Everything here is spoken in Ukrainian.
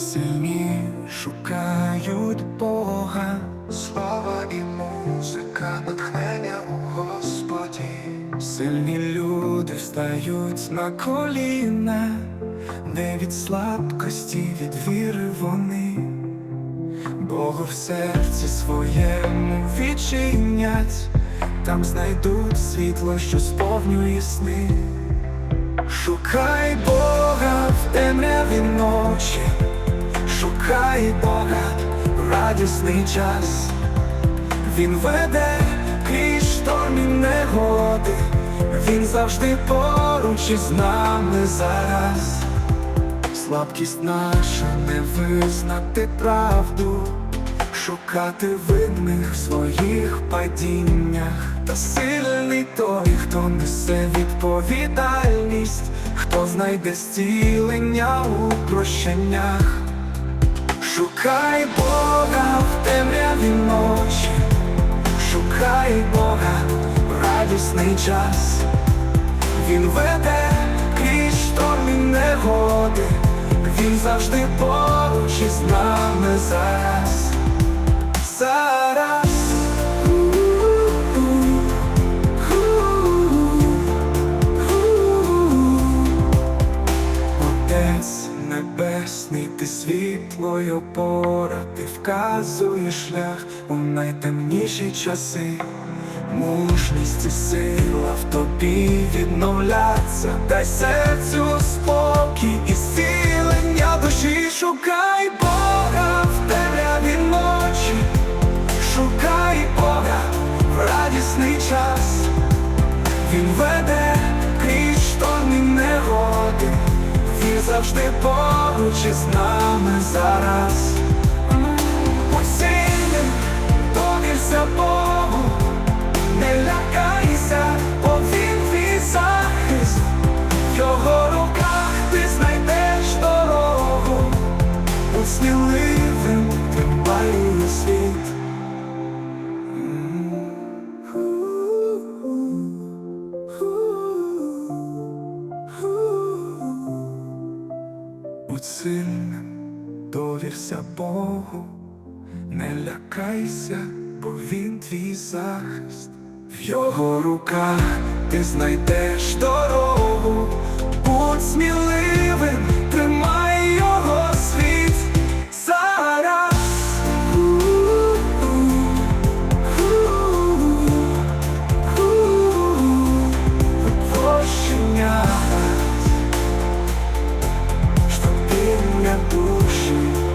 Сильні шукають Бога, слава і музика, натхнення у Господі. Сильні люди встають на коліна, не від слабкості, від віри вони, Богу в серці своєму відчинять, там знайдуть світло, що сповнює сни. Шукай Бога в темряві ночі шукай Бога радісний час. Він веде крізь штормі негоди, він завжди поруч із нами зараз. Слабкість наша не визнати правду, шукати винних в своїх падіннях, та сильний той, хто несе відповідальність, хто знайде зцілення у прощеннях. Шукай Бога в темряві ночі, шукай Бога в радісний час, Він веде крізь штормі негоди, Він завжди поруч із нами зараз. Небесний, пора, ти вказуєш шлях у найтемніші часи. Мужність і сила в тобі відновляться, дай серцю спокій завжди поруч із нами зараз. Будь сильним, довірся Богу, не лякайся, бо він твій захист. В його руках ти знайдеш дорогу, будь сміливим, Прощення, щоб ти не душі